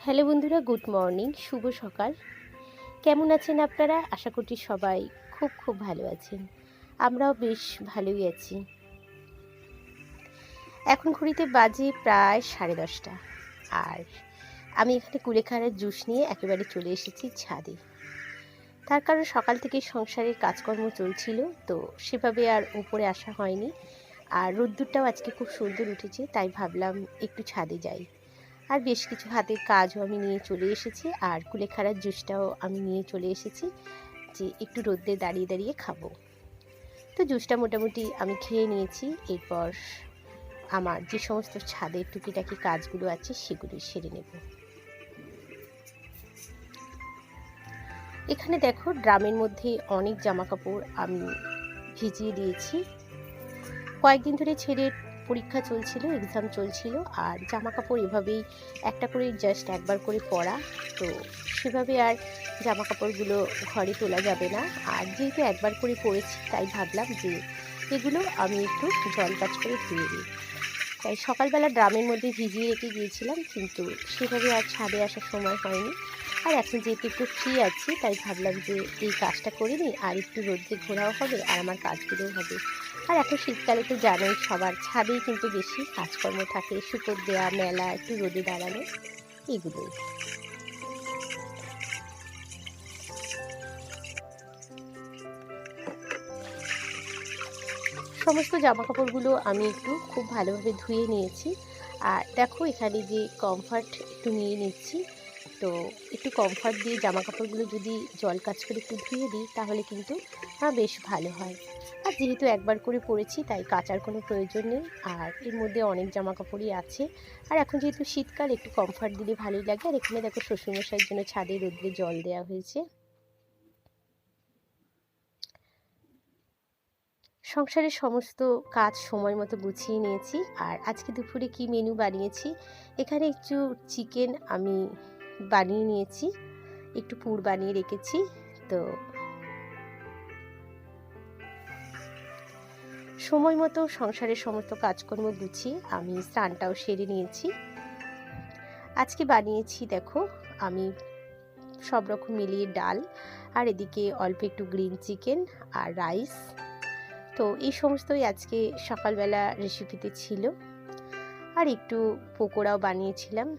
Hello বন্ধুরা, good morning, শুভ সকাল। কেমন আছেন আপনারা? আশা করছি সবাই খুব খুব ভালো আছেন। আমরাও বেশ ভালোই আছি। এখন ঘড়িতে বাজে প্রায় সাড়ে দশটা। আর আমি এখানে কুলেখাড়ার জুস নিয়ে একেবারে চলে এসেছি ছাদে। তার কারণ সকাল থেকে সংসারের কাজকর্ম চলছিল, তো সেভাবে আর উপরে আসা হয়নি। আর রোদ্দুরটাও আজকে খুব সুন্দর উঠেছে, তাই ভাবলাম একটু ছাদে যাই। আর বেশ কিছু হাতের কাজও আমি নিয়ে চলে এসেছি আর কুলেখাড়ার জুসটাও আমি নিয়ে চলে এসেছি যে একটু রোদ্দে দাঁড়িয়ে দাঁড়িয়ে খাব। তো জুসটা মোটামুটি আমি খেয়ে নিয়েছি, এরপর আমার যে সমস্ত ছাদের টুকিটাকি কাজগুলো আছে সেগুলো সেরে নেব। এখানে দেখো ড্রামের মধ্যে অনেক জামা কাপড় আমি ভিজিয়ে দিয়েছি। কয়েকদিন ধরে ছেলের পরীক্ষা চলছিল এক্সাম চলছিল, আর জামা কাপড় এভাবেই একটা করে জাস্ট একবার করে পরা। তো সেভাবে আর জামা কাপড়গুলো ঘরে তোলা যাবে না। আর যেহেতু একবার করে পরেছি, তাই ভাবলাম যে এগুলো আমি একটু জল কাজ করে ধুয়ে দিই তাই সকালবেলা ড্রামের মধ্যে ভিজিয়ে রেখে গিয়েছিলাম, কিন্তু সেভাবে আর ছাদে আসার সময় হয়নি। আর এখন যেহেতু একটু ফ্রি আছি, তাই ভাবলাম যে এই কাজটা করে নিই, আর একটু রোদ্রে ঘোরাও হবে, আর আমার কাজগুলোও হবে। আর এখন শীতকালে তো জানোই, সবার ছাদেই কিন্তু বেশি কাজকর্ম থাকে শুকর দেওয়া মেলা, একটু রোদে দাঁড়ানো, এগুলোই। সমস্ত জামা কাপড়গুলো আমি একটু খুব ভালোভাবে ধুয়ে নিয়েছি। আর দেখো এখানে যে কমফর্ট একটু নিয়ে নিচ্ছি। তো একটু কমফর্ট দিয়ে জামা কাপড়গুলো যদি জল কাজ করে একটু ধুয়ে দিই, তাহলে কিন্তু বেশ ভালো হয়। আর যেহেতু একবার করে পরেছি, তাই কাচার কোনো প্রয়োজন নেই। আর এর মধ্যে অনেক জামা কাপড়ই আছে। আর এখন যেহেতু শীতকাল, একটু কমফর্ট দিলে ভালোই লাগে। আর এখানে দেখো শ্বশুরমশাইয়ের জন্য ছাদে রোদ্রে জল দেওয়া হয়েছে। সংসারের সমস্ত কাজ সময় মতো গুছিয়ে নিয়েছি। আর আজকে দুপুরে কি মেনু বানিয়েছি? এখানে একটু চিকেন আমি বানিয়ে নিয়েছি। একটু পুর বানিয়ে রেখেছি, তো সময় মতো সংসারের সমস্ত কাজকর্ম গুছিয়ে আমি স্নানটাও সেরে নিয়েছি। আজকে বানিয়েছি দেখো, আমি সব রকম মিলিয়ে ডাল, আর এদিকে অল্প একটু গ্রিন চিকেন আর রাইস। তো এই সমস্তই আজকে সকালবেলা রেসিপিতে ছিল। আর একটু পকোড়াও বানিয়েছিলাম।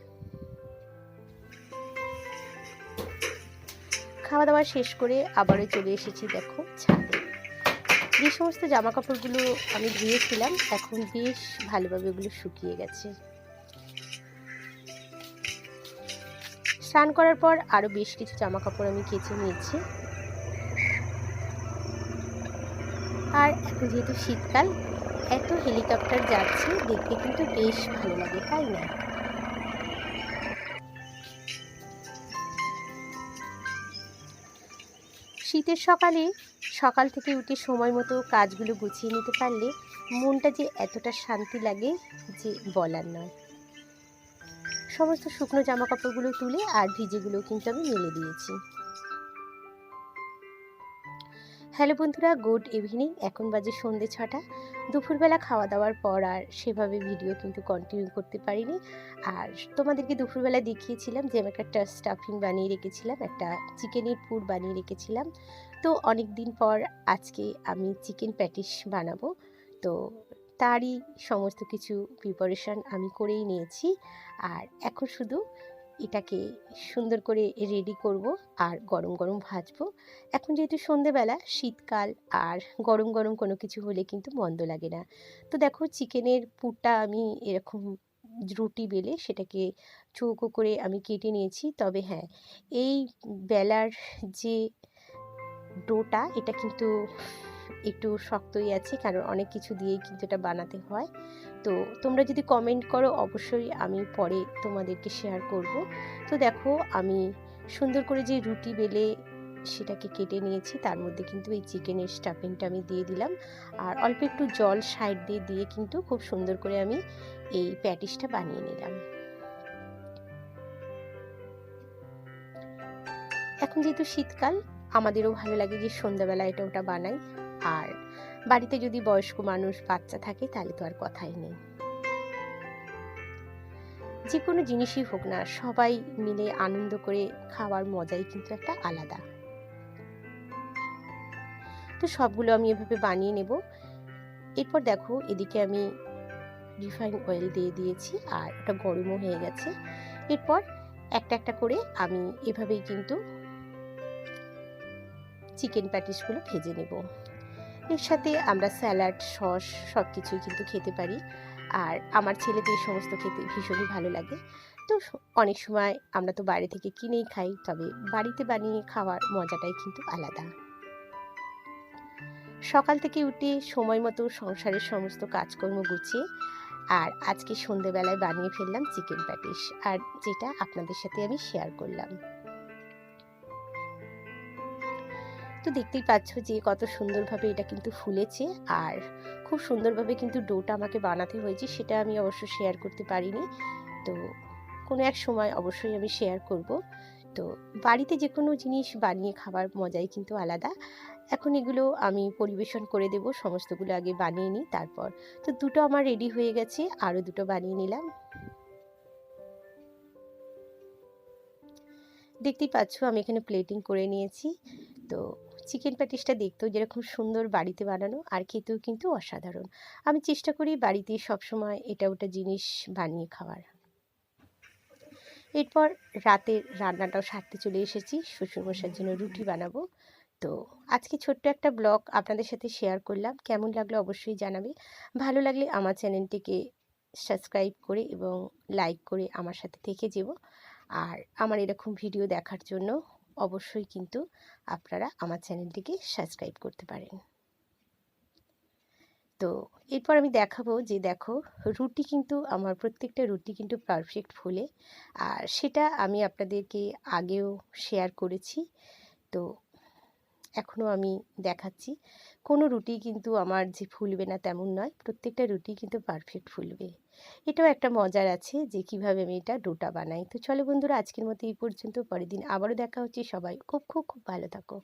খাওয়া দাওয়া শেষ করে আবারও চলে এসেছি, দেখো, ছাদে। যে সমস্ত জামা কাপড়গুলো আমি ধুয়েছিলাম, এখন বেশ ভালোভাবে ওগুলো শুকিয়ে গেছে। স্নান করার পর আরও বেশ কিছু জামা কাপড় আমি কেচে নিয়েছি। আর এখন যেহেতু শীতকাল, এত হেলিকপ্টার যাচ্ছে, দেখতে কিন্তু বেশ ভালো লাগে, তাই না? শীতের সকালে সকাল থেকে উঠে সময় মতো কাজগুলো গুছিয়ে নিতে পারলে মনটা যে এতটা শান্তি লাগে যে বলার নয়। সমস্ত শুকনো জামা কাপড়গুলো তুলে আর ভিজেগুলো কিন্তু আমি মেলে দিয়েছি। হ্যালো বন্ধুরা, গুড ইভিনিং। এখন বাজে সন্ধে ছটা। দুপুরবেলা খাওয়া দাওয়ার পর আর সেভাবে ভিডিও কিন্তু কন্টিনিউ করতে পারিনি। আর তোমাদেরকে দুপুরবেলা দেখিয়েছিলাম যে, আমি একটা স্টাফিং বানিয়ে রেখেছিলাম, একটা চিকেনের পুর বানিয়ে রেখেছিলাম। তো অনেক দিন পর আজকে আমি চিকেন প্যাটিস বানাবো। তো তারই সমস্ত কিছু প্রিপারেশান আমি করেই নিয়েছি। আর এখন শুধু এটাকে সুন্দর করে রেডি করব আর গরম গরম ভাজবো। এখন যেহেতু সন্ধেবেলা, শীতকাল আর গরম গরম কোনো কিছু হলে কিন্তু মন্দ লাগে না। তো দেখো চিকেনের পুরটা আমি এরকম রুটি বেলে সেটাকে চৌকো করে আমি কেটে নিয়েছি। তবে হ্যাঁ এই বেলার যে ডোটা, এটা কিন্তু একটু শক্তই আছে, কারণ অনেক কিছু দিয়েই কিন্তু এটা বানাতে হয়। তো তোমরা যদি কমেন্ট করো, অবশ্যই আমি পরে তোমাদেরকে শেয়ার করব। তো দেখো, আমি সুন্দর করে যে রুটি বেলে সেটাকে কেটে নিয়েছি, তার মধ্যে কিন্তু এই চিকেনের স্টাফিংটা আমি দিয়ে দিলাম। আর অল্প একটু জল সাইড দিয়ে দিয়ে কিন্তু খুব সুন্দর করে আমি এই প্যাটিসটা বানিয়ে নিলাম। এখন যেহেতু শীতকাল, আমাদেরও ভালো লাগে যে সন্ধ্যাবেলা এটা ওটা বানাই। আর বাড়িতে যদি বয়স্ক মানুষ বাচ্চা থাকে, তাহলে তো আর কথাই নেই। যে কোনো জিনিসই হোক না, সবাই মিলে আনন্দ করে খাওয়ার মজাই কিন্তু একটা আলাদা। তো সবগুলো আমি এভাবে বানিয়ে নেব। এরপর দেখো, এদিকে আমি রিফাইন অয়েল দিয়ে দিয়েছি আর ওটা গরমও হয়ে গেছে। এরপর একটা একটা করে আমি এভাবেই কিন্তু চিকেন প্যাটিসগুলো ভেজে নেব। এর সাথে আমরা স্যালাড, সস সব কিছুই কিন্তু খেতে পারি। আর আমার ছেলেদের এই সমস্ত খেতে ভীষণই ভালো লাগে। তো অনেক সময় আমরা তো বাইরে থেকে কিনেই খাই, তবে বাড়িতে বানিয়ে খাওয়ার মজাটাই কিন্তু আলাদা। সকাল থেকে উঠে সময় মতো সংসারের সমস্ত কাজকর্ম গুছিয়ে আর আজকে সন্ধেবেলায় বানিয়ে ফেললাম চিকেন প্যাটিস। আর যেটা আপনাদের সাথে আমি শেয়ার করলাম। তো দেখতেই পাচ্ছ যে কত সুন্দরভাবে এটা কিন্তু ফুলেছে। আর খুব সুন্দরভাবে কিন্তু ডোটা আমাকে বানাতে হয়েছে, সেটা আমি অবশ্য শেয়ার করতে পারিনি। তো কোনো এক সময় অবশ্যই আমি শেয়ার করব। তো বাড়িতে যে কোনো জিনিস বানিয়ে খাবার মজাই কিন্তু আলাদা। এখন এগুলো আমি পরিবেশন করে দেব, সমস্তগুলো আগে বানিয়ে নিই, তারপর তো দুটো আমার রেডি হয়ে গেছে, আরও দুটো বানিয়ে নিলাম। দেখতেই পাচ্ছ আমি এখানে প্লেটিং করে নিয়েছি। তো চিকেন প্যাটিসটা দেখতেও যেরকম সুন্দর বাড়িতে বানানো আর খেতেও কিন্তু অসাধারণ। আমি চেষ্টা করি বাড়িতে সবসময় এটা ওটা জিনিস বানিয়ে খাওয়ার। এরপর রাতের রান্নাটাও সারতে চলে এসেছি শ্বশুরমশার জন্য রুটি বানাবো। তো আজকে ছোট্ট একটা ব্লগ আপনাদের সাথে শেয়ার করলাম। কেমন লাগল অবশ্যই জানাবে ভালো লাগলে আমার চ্যানেলটিকে সাবস্ক্রাইব করে এবং লাইক করে আমার সাথে থেকে যাব আর আমার এরকম ভিডিও দেখার জন্য অবশ্যই কিন্তু আপনারা আমার চ্যানেলটিকে সাবস্ক্রাইব করতে পারেন। তো এরপর আমি দেখাবো যে দেখো, রুটি কিন্তু আমার প্রত্যেকটা রুটি কিন্তু পারফেক্ট ফুলে। আর সেটা আমি আপনাদেরকে আগেও শেয়ার করেছি। তো এখনও আমি দেখাচ্ছি। কোনো রুটি কিন্তু আমার যে ফুলবে না তেমন নয়, প্রত্যেকটা রুটি কিন্তু পারফেক্ট ফুলবে। এটাও একটা মজার আছে যে কীভাবে আমি এটা ডোটা বানাই। তো চলো বন্ধুরা, আজকের মতো এই পর্যন্ত, পরের দিন আবারও দেখা হচ্ছে। সবাই খুব খুব খুব ভালো থাকো।